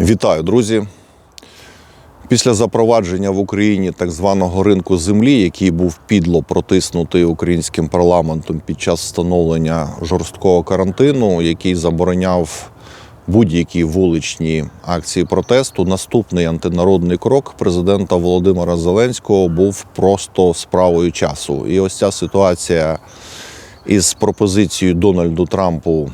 Вітаю, друзі! Після запровадження в Україні так званого ринку землі, який був підло протиснутий українським парламентом під час встановлення жорсткого карантину, який забороняв будь-які вуличні акції протесту, наступний антинародний крок президента Володимира Зеленського був просто справою часу. І ось ця ситуація із пропозицією Дональду Трампу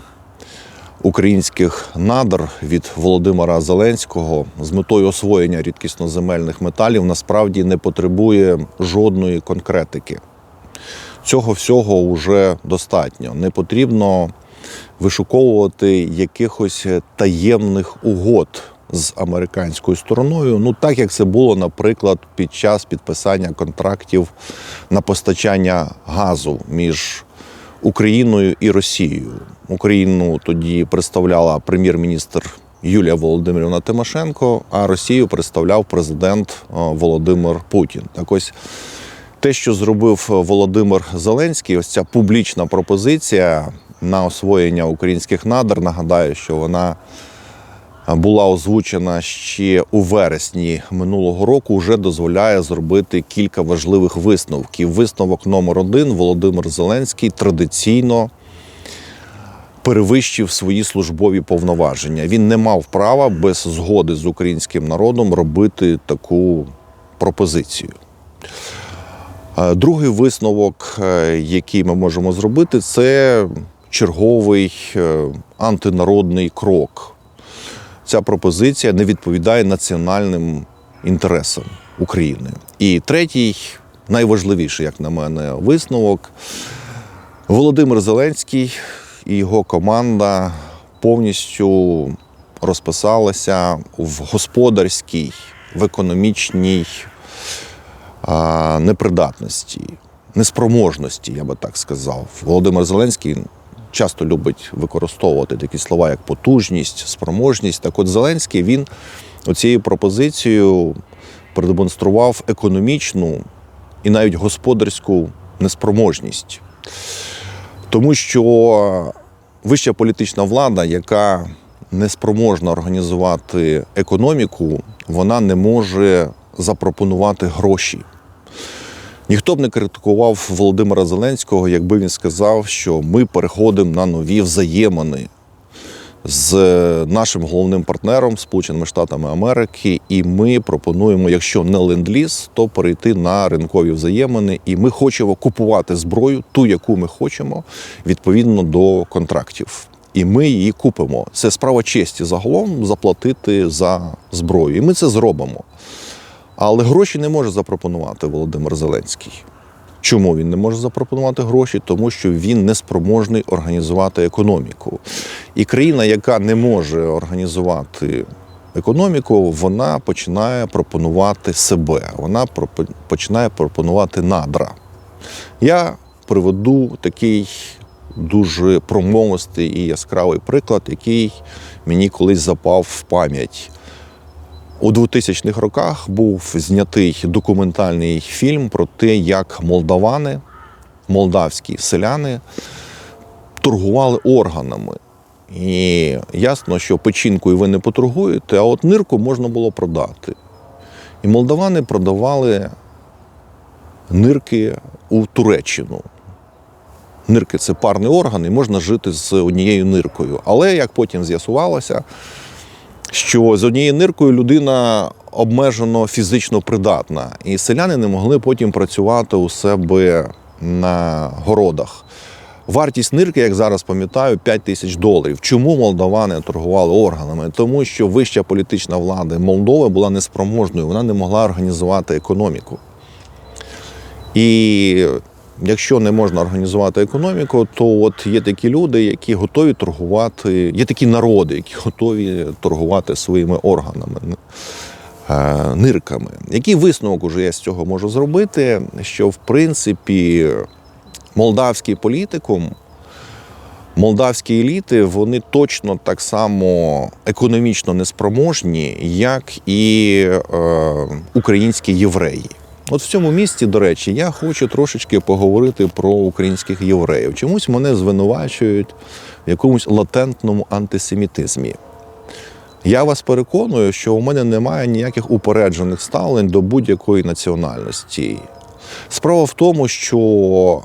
українських надр від Володимира Зеленського з метою освоєння рідкісноземельних металів насправді не потребує жодної конкретики. Цього всього вже достатньо. Не потрібно вишуковувати якихось таємних угод з американською стороною. Ну так як це було, наприклад, під час підписання контрактів на постачання газу між Україною і Росією. Україну тоді представляла прем'єр-міністр Юлія Володимирівна Тимошенко, а Росію представляв президент е, Володимир Путін. Так ось те, що зробив Володимир Зеленський, ось ця публічна пропозиція на освоєння українських надр. Нагадаю, що вона була озвучена ще у вересні минулого року, вже дозволяє зробити кілька важливих висновків. Висновок номер один Володимир Зеленський традиційно перевищив свої службові повноваження. Він не мав права без згоди з українським народом робити таку пропозицію. Е, Другий висновок, е, який ми можемо зробити, це черговий е, антинародний крок. Ця пропозиція не відповідає національним інтересам України. І третій, найважливіший, як на мене, висновок Володимир Зеленський і його команда повністю розписалася в господарській, в економічній непридатності, неспроможності, я би так сказав. Володимир Зеленський часто любить використовувати такі слова, як потужність, спроможність. Так от Зеленський він оцією пропозицією продемонстрував економічну і навіть господарську неспроможність. Тому що вища політична влада, яка не спроможна організувати економіку, вона не може запропонувати гроші. Ніхто б не критикував Володимира Зеленського, якби він сказав, що ми переходимо на нові взаємини з нашим головним партнером Сполученими Штатами Америки, і ми пропонуємо, якщо не ленд-ліз, то перейти на ринкові взаємини. І ми хочемо купувати зброю, ту, яку ми хочемо, відповідно до контрактів. І ми її купимо. Це справа честі загалом заплатити за зброю. І ми це зробимо. Але гроші не може запропонувати Володимир Зеленський. Чому він не може запропонувати гроші? Тому що він не спроможний організувати економіку. І країна, яка не може організувати економіку, вона починає пропонувати себе, вона починає пропонувати надра. Я приведу такий дуже промовистий і яскравий приклад, який мені колись запав в пам'ять. У 2000-х роках був знятий документальний фільм про те, як молдавани, молдавські селяни торгували органами. І ясно, що печінкою ви не поторгуєте, а от нирку можна було продати. І молдавани продавали нирки у Туреччину. Нирки це парний орган, і можна жити з однією ниркою. Але як потім з'ясувалося, що з однією ниркою людина обмежено фізично придатна, і селяни не могли потім працювати у себе на городах. Вартість нирки, як зараз пам'ятаю, 5 тисяч доларів. Чому молдавани торгували органами? Тому що вища політична влада Молдови була неспроможною, вона не могла організувати економіку. І якщо не можна організувати економіку, то от є такі люди, які готові торгувати, є такі народи, які готові торгувати своїми органами, е, нирками. Який висновок уже я з цього можу зробити? Що в принципі молдавський політикум, молдавські еліти, вони точно так само економічно неспроможні, як і е, українські євреї. От в цьому місці, до речі, я хочу трошечки поговорити про українських євреїв. Чомусь мене звинувачують в якомусь латентному антисемітизмі. Я вас переконую, що у мене немає ніяких упереджених ставлень до будь-якої національності. Справа в тому, що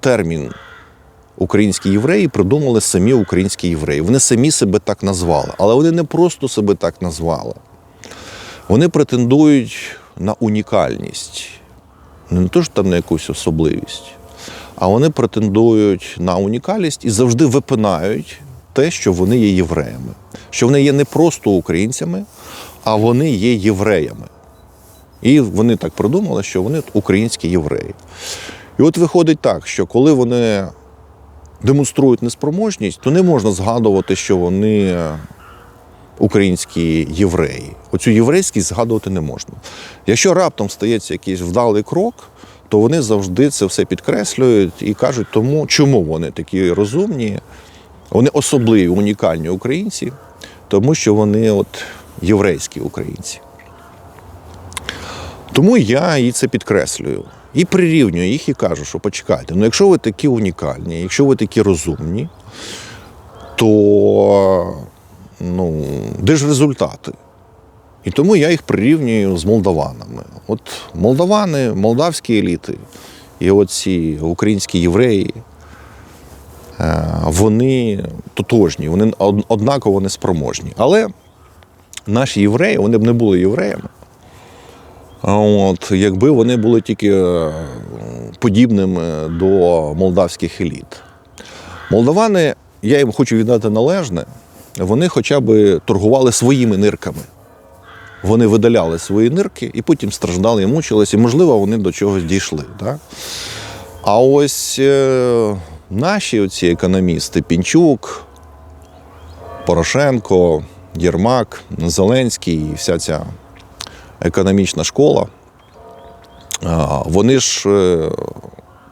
термін українські євреї придумали самі українські євреї. Вони самі себе так назвали, але вони не просто себе так назвали. Вони претендують на унікальність, не то ж там на якусь особливість, а вони претендують на унікальність і завжди випинають те, що вони є євреями, що вони є не просто українцями, а вони є євреями. І вони так придумали, що вони українські євреї. І от виходить так, що коли вони демонструють неспроможність, то не можна згадувати, що вони українські євреї. Оцю єврейськість згадувати не можна. Якщо раптом стається якийсь вдалий крок, то вони завжди це все підкреслюють і кажуть, тому чому вони такі розумні, вони особливі, унікальні українці, тому що вони от єврейські українці. Тому я і це підкреслюю. І прирівнюю їх і кажу, що почекайте, ну якщо ви такі унікальні, якщо ви такі розумні, то ну, де ж результати? І тому я їх прирівнюю з молдаванами. От молдавани, молдавські еліти і оці українські євреї, е, вони тотожні, вони однаково неспроможні. Але наші євреї, вони б не були євреями. От, якби вони були тільки е, подібними до молдавських еліт. Молдавани, я їм хочу віддати належне, вони хоча б торгували своїми нирками. Вони видаляли свої нирки і потім страждали і мучились, і, можливо, вони до чогось дійшли. Так? А ось е, наші оці економісти Пінчук, Порошенко, Єрмак, Зеленський і вся ця економічна школа, а, вони ж е,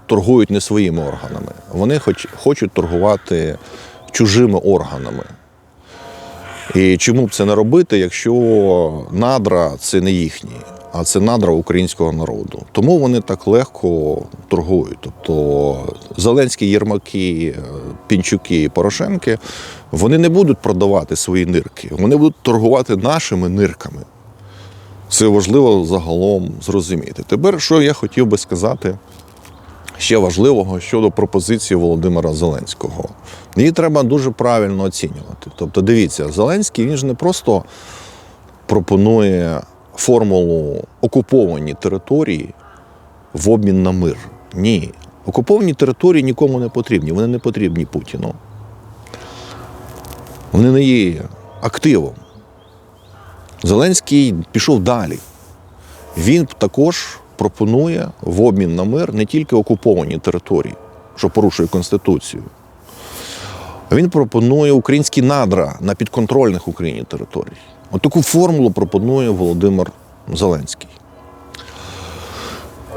торгують не своїми органами. Вони хоч, хочуть торгувати чужими органами. І чому б це не робити, якщо надра це не їхні, а це надра українського народу. Тому вони так легко торгують. Тобто Зеленські Єрмаки, Пінчуки і Порошенки вони не будуть продавати свої нирки, вони будуть торгувати нашими нирками. Це важливо загалом зрозуміти. Тепер, що я хотів би сказати ще важливого щодо пропозиції Володимира Зеленського. Її треба дуже правильно оцінювати. Тобто, дивіться, Зеленський він ж не просто пропонує формулу окуповані території в обмін на мир. Ні. Окуповані території нікому не потрібні, вони не потрібні Путіну. Вони не є активом. Зеленський пішов далі. Він також пропонує в обмін на мир не тільки окуповані території, що порушує Конституцію. Він пропонує українські надра на підконтрольних Україні територій. От таку формулу пропонує Володимир Зеленський.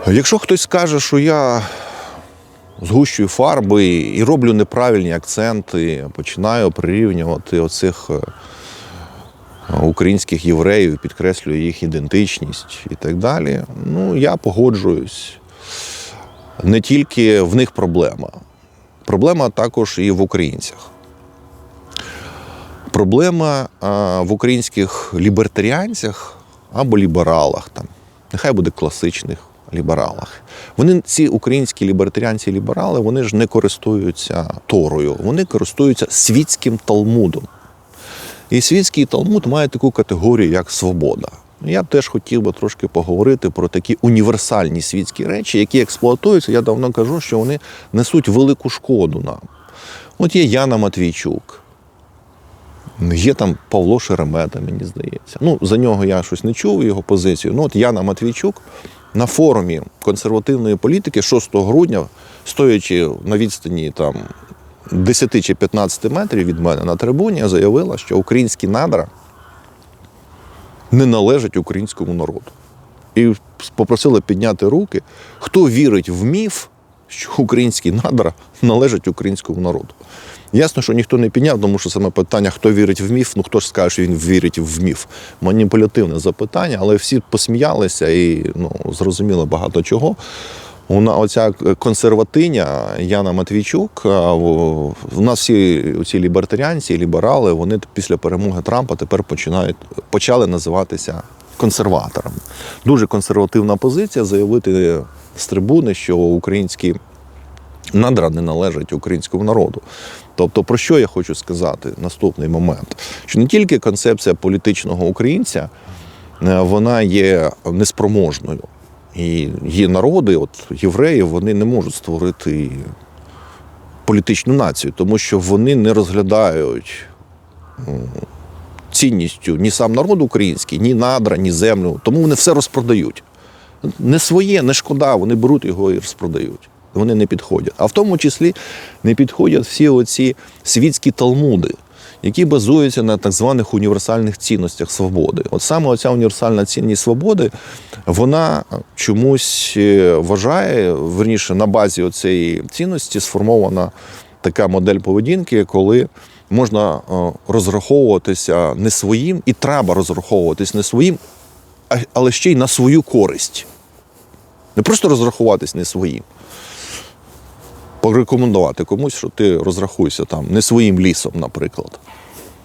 Якщо хтось скаже, що я згущую фарби і роблю неправильні акценти, починаю прирівнювати оцих е, українських євреїв, підкреслюю їх ідентичність і так далі. Ну, я погоджуюсь. Не тільки в них проблема. Проблема також і в українцях. Проблема в українських лібертаріанцях або лібералах, там, нехай буде класичних лібералах. Вони, ці українські лібертаріанці ліберали, вони ж не користуються Торою, вони користуються світським талмудом. І світський талмуд має таку категорію, як свобода. Я б теж хотів би трошки поговорити про такі універсальні світські речі, які експлуатуються. Я давно кажу, що вони несуть велику шкоду нам. От є Яна Матвійчук, є там Павло Шеремета, мені здається. Ну, за нього я щось не чув, його позицію. Ну, от Яна Матвійчук на форумі консервативної політики 6 грудня, стоячи на відстані там 10 чи 15 метрів від мене на трибуні, заявила, що українські надра не належать українському народу. І попросили підняти руки, хто вірить в міф, що українські надра належать українському народу. Ясно, що ніхто не підняв, тому що саме питання, хто вірить в міф, ну хто ж скаже, що він вірить в міф. Маніпулятивне запитання, але всі посміялися і ну, зрозуміли багато чого. Вона оця консерватиня Яна Матвійчук. У нас всі ці лібертаріанці, ліберали, вони після перемоги Трампа тепер починають почали називатися консерваторами. Дуже консервативна позиція заявити з трибуни, що українські надра не належать українському народу. Тобто, про що я хочу сказати наступний момент? Що не тільки концепція політичного українця, е, вона є неспроможною. І є народи, от євреї, вони не можуть створити політичну націю, тому що вони не розглядають цінністю ні сам народ український, ні надра, ні землю. Тому вони все розпродають. Не своє, не шкода, вони беруть його і розпродають. Вони не підходять. А в тому числі не підходять всі оці світські талмуди, які базуються на так званих універсальних цінностях свободи. От саме оця універсальна цінність свободи, вона чомусь е, вважає, верніше, на базі цієї цінності сформована така модель поведінки, коли можна е, розраховуватися не своїм, і треба розраховуватись не своїм, але ще й на свою користь. Не просто розрахуватись не своїм. Порекомендувати комусь, що ти розрахуйся там не своїм лісом, наприклад.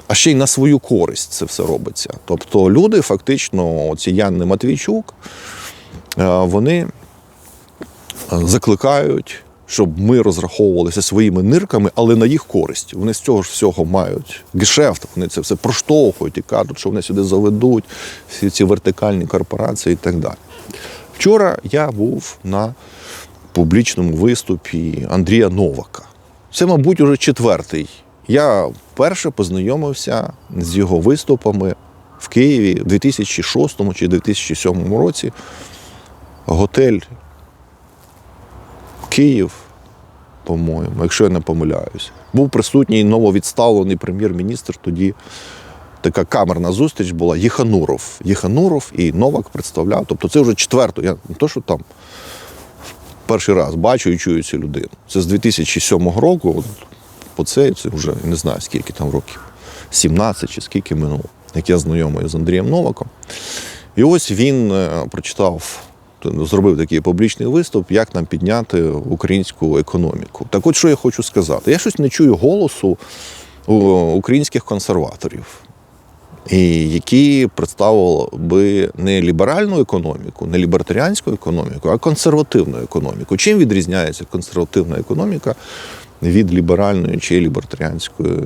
А ще й на свою користь це все робиться. Тобто люди, фактично, оці Янни Матвійчук, е, вони е, закликають, щоб ми розраховувалися своїми нирками, але на їх користь. Вони з цього ж всього мають гешефт, вони це все проштовхують і кажуть, що вони сюди заведуть всі ці вертикальні корпорації і так далі. Вчора я був на публічному виступі Андрія Новака. Це, мабуть, уже четвертий. Я вперше познайомився з його виступами в Києві в 2006 чи 2007 році. Готель Київ, по-моєму, якщо я не помиляюсь. Був присутній нововідставлений прем'єр-міністр тоді. Така камерна зустріч була Єхануров. Єхануров і Новак представляв. Тобто це вже четверто. Я не то, що там перший раз бачу і чую цю людину. Це з 2007 року. От, по цей це вже не знаю, скільки там років. 17 чи скільки минуло, як я знайомий з Андрієм Новаком. І ось він е, прочитав, зробив такий публічний виступ, як нам підняти українську економіку. Так от що я хочу сказати? Я щось не чую голосу українських консерваторів, які представили би не ліберальну економіку, не лібертаріанську економіку, а консервативну економіку. Чим відрізняється консервативна економіка від ліберальної чи лібертаріанської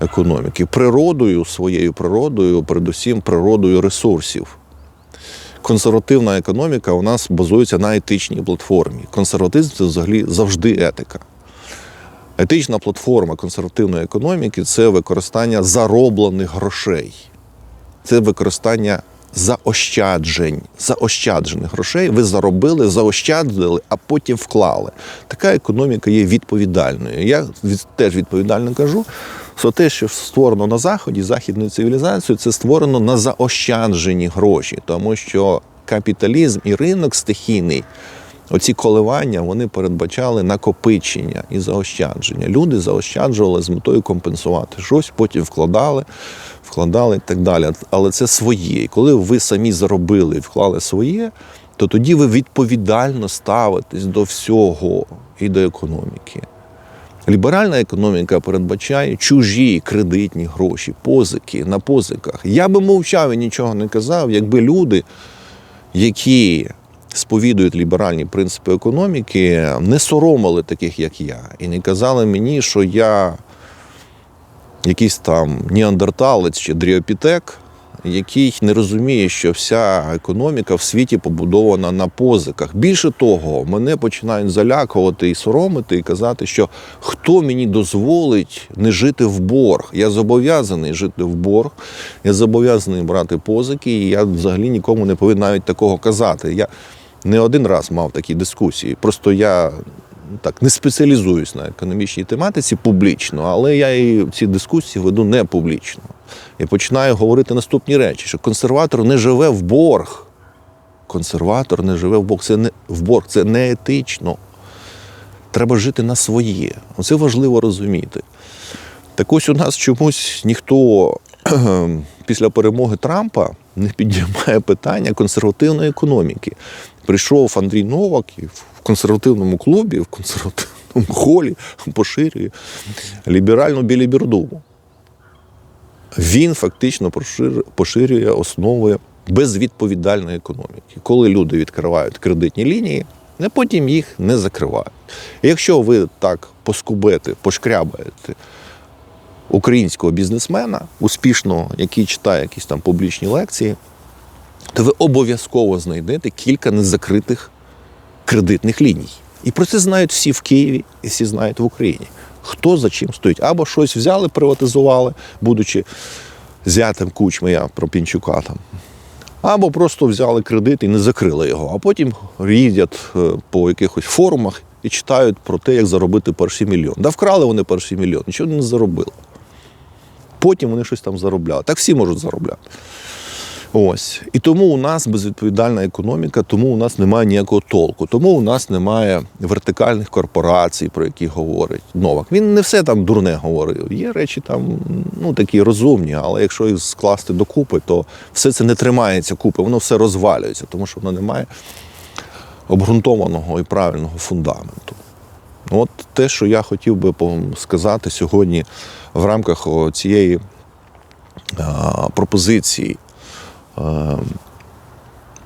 економіки? Природою, своєю природою, передусім природою ресурсів. Консервативна економіка у нас базується на етичній платформі. Консерватизм це взагалі завжди етика. Етична платформа консервативної економіки це використання зароблених грошей, це використання заощаджень, заощаджених грошей. Ви заробили, заощадили, а потім вклали. Така економіка є відповідальною. Я теж відповідально кажу, що те, що створено на Заході, західною цивілізацією, це створено на заощаджені гроші, тому що капіталізм і ринок стихійний. Оці коливання вони передбачали накопичення і заощадження. Люди заощаджували з метою компенсувати щось, потім вкладали, вкладали і так далі. Але це своє. І коли ви самі заробили і вклали своє, то тоді ви відповідально ставитесь до всього і до економіки. Ліберальна економіка передбачає чужі кредитні гроші, позики на позиках. Я би мовчав і нічого не казав, якби люди, які сповідують ліберальні принципи економіки, не соромили таких, як я, і не казали мені, що я якийсь там неандерталець чи дріопітек, який не розуміє, що вся економіка в світі побудована на позиках. Більше того, мене починають залякувати і соромити, і казати, що хто мені дозволить не жити в борг. Я зобов'язаний жити в борг, я зобов'язаний брати позики, і я взагалі нікому не повинен навіть такого казати. Я не один раз мав такі дискусії. Просто я ну, так не спеціалізуюсь на економічній тематиці публічно, але я і ці дискусії веду не публічно. Я починаю говорити наступні речі: що консерватор не живе в борг. Консерватор не живе в борг. Це не в борг, це не етично. Треба жити на своє. Оце важливо розуміти. Так ось у нас чомусь ніхто після перемоги Трампа не піднімає питання консервативної економіки. Прийшов Андрій Новак і в консервативному клубі, в консервативному холі поширює ліберальну білібердуму. Він фактично поширює основи безвідповідальної економіки. Коли люди відкривають кредитні лінії, а потім їх не закривають. І якщо ви так поскубете, пошкрябаєте українського бізнесмена, успішного, який читає якісь там публічні лекції, то ви обов'язково знайдете кілька незакритих кредитних ліній. І про це знають всі в Києві і всі знають в Україні. Хто за чим стоїть? Або щось взяли, приватизували, будучи зятем кучми, я про Пінчука там. Або просто взяли кредит і не закрили його, а потім їздять е, по якихось форумах і читають про те, як заробити перший мільйон. Да вкрали вони перший мільйон, нічого не заробили. Потім вони щось там заробляли. Так всі можуть заробляти. Ось. І тому у нас безвідповідальна економіка, тому у нас немає ніякого толку. Тому у нас немає вертикальних корпорацій, про які говорить Новак. Він не все там дурне говорив. Є речі там ну, такі розумні, але якщо їх скласти докупи, то все це не тримається купи, воно все розвалюється, тому що воно не має обґрунтованого і правильного фундаменту. От те, що я хотів би сказати сьогодні в рамках цієї пропозиції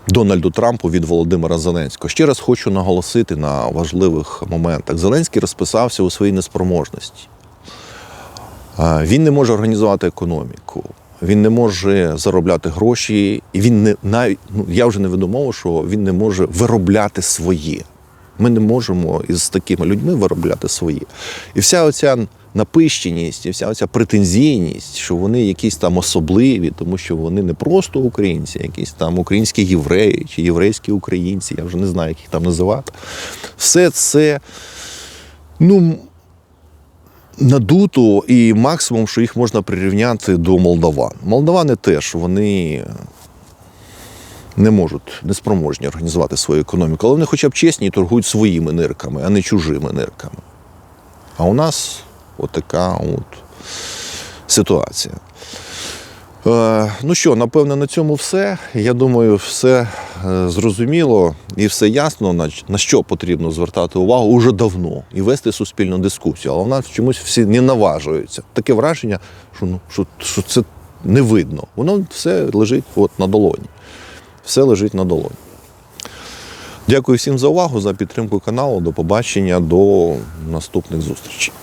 Дональду Трампу від Володимира Зеленського. Ще раз хочу наголосити на важливих моментах. Зеленський розписався у своїй неспроможності. Він не може організувати економіку, він не може заробляти гроші, і він не навіть ну я вже не веду що він не може виробляти своє. Ми не можемо із такими людьми виробляти свої. І вся оця напищеність, і вся оця претензійність, що вони якісь там особливі, тому що вони не просто українці, якісь там українські євреї чи єврейські українці, я вже не знаю, як їх там називати. Все це, ну. Надуто і максимум, що їх можна прирівняти до молдаван. Молдавани теж вони не можуть, не спроможні організувати свою економіку, але вони хоча б чесні і торгують своїми нирками, а не чужими нирками. А у нас отака от ситуація. Е, ну що, напевно, на цьому все. Я думаю, все е, зрозуміло і все ясно, на, на що потрібно звертати увагу уже давно і вести суспільну дискусію. Але в нас чомусь всі не наважуються. Таке враження, що, ну, що, що це не видно. Воно все лежить от на долоні. Все лежить на долоні. Дякую всім за увагу, за підтримку каналу. До побачення, до наступних зустрічей.